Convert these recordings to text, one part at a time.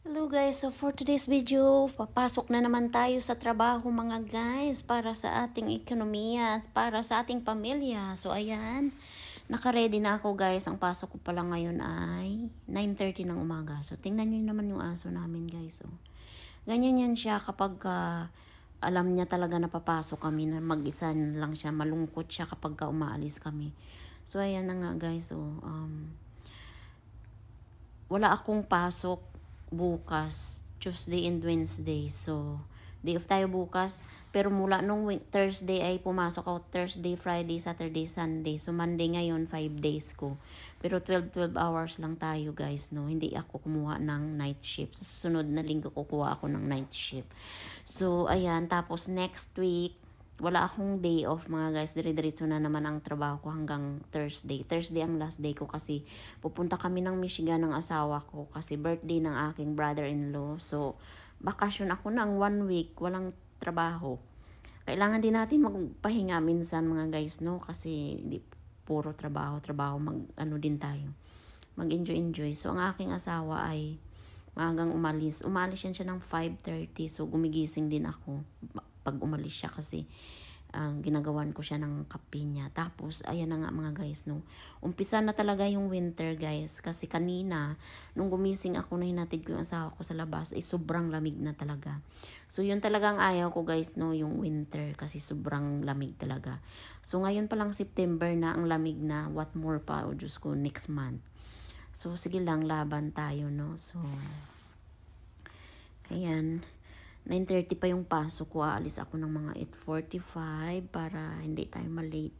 Hello guys, so for today's video, papasok na naman tayo sa trabaho mga guys para sa ating ekonomiya, para sa ating pamilya. So ayan, naka-ready na ako guys. Ang pasok ko pala ngayon ay 9.30 ng umaga. So tingnan nyo naman yung aso namin guys. So, ganyan yan siya kapag ah, alam niya talaga na papasok kami na mag-isa lang siya. Malungkot siya kapag ka umaalis kami. So ayan na nga guys. So, um, wala akong pasok bukas, Tuesday and Wednesday. So, day off tayo bukas. Pero mula nung Wed- Thursday ay pumasok ako Thursday, Friday, Saturday, Sunday. So, Monday ngayon, 5 days ko. Pero 12-12 hours lang tayo guys, no? Hindi ako kumuha ng night shift. Sa susunod na linggo kukuha ako ng night shift. So, ayan. Tapos next week, wala akong day off mga guys. Dire-diretso na naman ang trabaho ko hanggang Thursday. Thursday ang last day ko kasi pupunta kami ng Michigan ng asawa ko kasi birthday ng aking brother-in-law. So, bakasyon ako ng one week. Walang trabaho. Kailangan din natin magpahinga minsan mga guys, no? Kasi di puro trabaho, trabaho. Mag, ano din tayo. Mag-enjoy-enjoy. So, ang aking asawa ay maagang umalis. Umalis yan siya ng 5.30. So, gumigising din ako pag umalis siya kasi ang ginagawan ko siya ng kape niya. Tapos, ayan na nga mga guys, no. Umpisa na talaga yung winter, guys. Kasi kanina, nung gumising ako na hinatid ko yung asawa ko sa labas, ay sobrang lamig na talaga. So, yun talagang ayaw ko, guys, no, yung winter. Kasi sobrang lamig talaga. So, ngayon pa lang September na, ang lamig na. What more pa, o Diyos ko, next month. So, sige lang, laban tayo, no. So, ayan. 9.30 pa yung pasok ko. Aalis ako ng mga 8.45 para hindi tayo malate.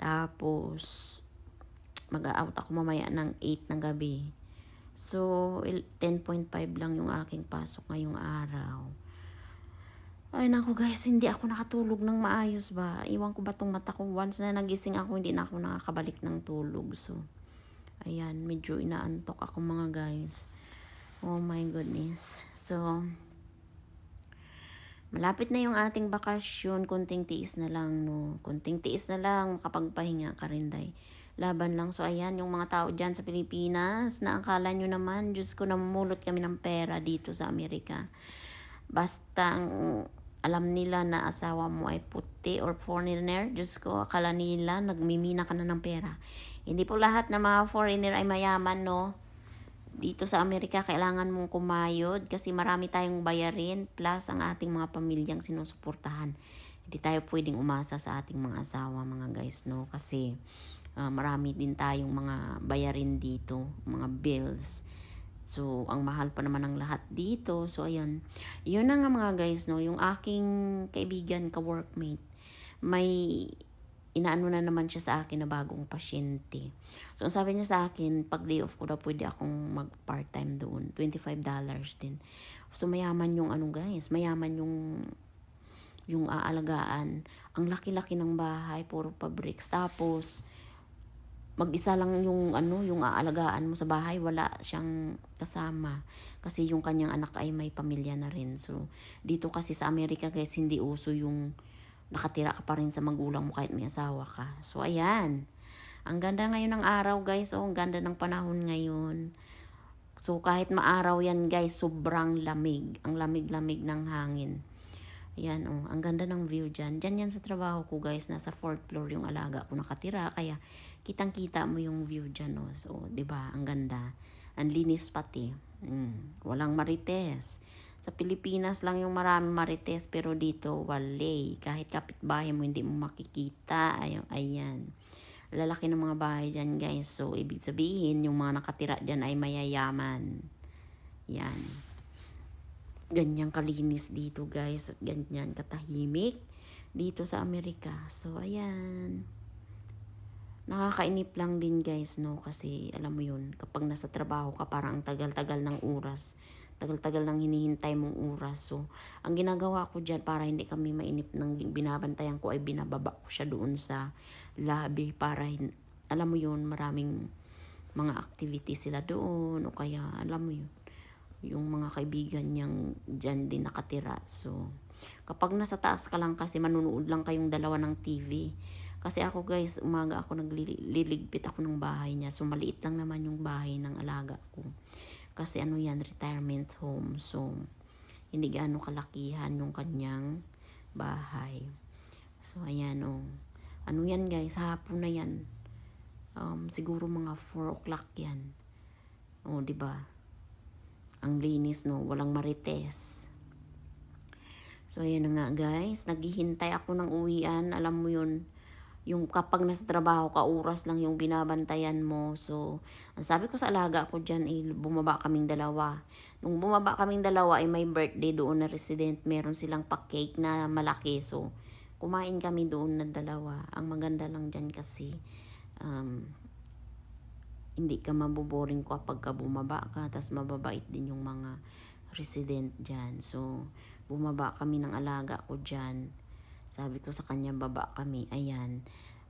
Tapos, mag-out ako mamaya ng 8 ng gabi. So, il- 10.5 lang yung aking pasok ngayong araw. Ay naku guys, hindi ako nakatulog ng maayos ba? Iwan ko ba tong mata ko? Once na nagising ako, hindi na ako nakakabalik ng tulog. So, ayan, medyo inaantok ako mga guys. Oh my goodness. So, Malapit na yung ating bakasyon, kunting tiis na lang, no? Kunting tiis na lang, makapagpahinga ka rin, day. Laban lang. So, ayan, yung mga tao dyan sa Pilipinas, na akala nyo naman, Diyos ko, namumulot kami ng pera dito sa Amerika. Basta, alam nila na asawa mo ay puti or foreigner, Diyos ko, akala nila, nagmimina ka na ng pera. Hindi po lahat ng mga foreigner ay mayaman, no? Dito sa Amerika, kailangan mong kumayod kasi marami tayong bayarin plus ang ating mga pamilyang sinusuportahan. Hindi tayo pwedeng umasa sa ating mga asawa, mga guys, no? Kasi ah, marami din tayong mga bayarin dito, mga bills. So, ang mahal pa naman ng lahat dito. So, ayun. Yun na nga mga guys, no? Yung aking kaibigan, ka-workmate, may inaano na naman siya sa akin na bagong pasyente. So, ang sabi niya sa akin, pag day off ko daw, pwede akong mag part-time doon. $25 din. So, mayaman yung ano guys, mayaman yung yung aalagaan. Ang laki-laki ng bahay, puro pa bricks. Tapos, mag-isa lang yung ano, yung aalagaan mo sa bahay, wala siyang kasama. Kasi yung kanyang anak ay may pamilya na rin. So, dito kasi sa Amerika guys, hindi uso yung nakatira ka pa rin sa magulang mo kahit may asawa ka. So, ayan. Ang ganda ngayon ng araw, guys. Oh, ang ganda ng panahon ngayon. So, kahit maaraw yan, guys, sobrang lamig. Ang lamig-lamig ng hangin. Ayan, oh. Ang ganda ng view dyan. Dyan yan sa trabaho ko, guys. Nasa fourth floor yung alaga ko nakatira. Kaya, kitang-kita mo yung view dyan, oh. So, ba Ang ganda. Ang linis pati. Mm. Walang marites. Sa Pilipinas lang yung marami marites, pero dito, wale. Kahit kapitbahay mo, hindi mo makikita. Ayan, ayan. Lalaki ng mga bahay dyan, guys. So, ibig sabihin, yung mga nakatira dyan ay mayayaman. Yan. Ganyan kalinis dito, guys. At ganyan katahimik dito sa Amerika. So, ayan. Nakakainip lang din, guys, no? Kasi, alam mo yun, kapag nasa trabaho ka, parang ang tagal-tagal ng oras tagal-tagal nang hinihintay mong oras. So, ang ginagawa ko dyan para hindi kami mainip ng binabantayan ko ay binababa ko siya doon sa lobby para alam mo yun, maraming mga activities sila doon o kaya alam mo yun, yung mga kaibigan niyang dyan din nakatira. So, kapag nasa taas ka lang kasi manunood lang kayong dalawa ng TV. Kasi ako guys, umaga ako nagliligpit ako ng bahay niya. So, maliit lang naman yung bahay ng alaga ko. Kasi ano yan, retirement home. So, hindi gaano kalakihan yung kanyang bahay. So, ayan oh. Ano yan guys, hapon na yan. Um, siguro mga 4 o'clock yan. Oh, di ba? Ang linis no, walang marites. So, ayan na nga guys. Naghihintay ako ng uwian. Alam mo yun, yung kapag nasa trabaho ka, oras lang yung binabantayan mo. So, ang sabi ko sa alaga ko dyan, eh, bumaba kaming dalawa. Nung bumaba kaming dalawa, ay may birthday doon na resident. Meron silang pa-cake na malaki. So, kumain kami doon na dalawa. Ang maganda lang dyan kasi, um, hindi ka maboboring kapag ka bumaba ka. Tapos mababait din yung mga resident dyan. So, bumaba kami ng alaga ko dyan. Sabi ko sa kanya, baba kami. Ayan.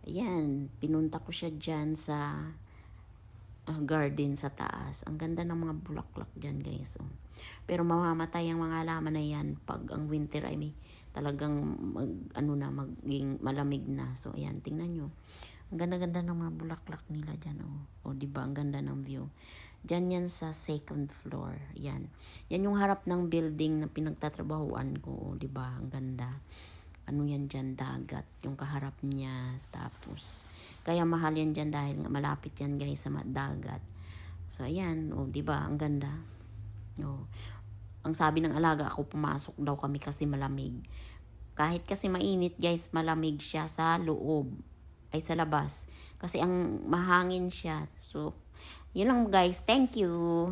Ayan. Pinunta ko siya dyan sa ah, garden sa taas. Ang ganda ng mga bulaklak dyan, guys. Oh. Pero mamamatay ang mga halaman na yan pag ang winter ay may talagang mag, ano na, maging malamig na. So, ayan. Tingnan nyo. Ang ganda-ganda ng mga bulaklak nila dyan. Oh. O, di ba? Ang ganda ng view. Diyan yan sa second floor. Yan. Yan yung harap ng building na pinagtatrabahuan ko. O, di ba? Ang ganda. Ano yan dyan? Dagat. Yung kaharap niya. Tapos, kaya mahal yan dyan dahil nga malapit yan guys sa dagat. So, ayan. O, di ba? Ang ganda. O. Ang sabi ng alaga ako, pumasok daw kami kasi malamig. Kahit kasi mainit guys, malamig siya sa loob ay sa labas. Kasi ang mahangin siya. So, yun lang guys. Thank you.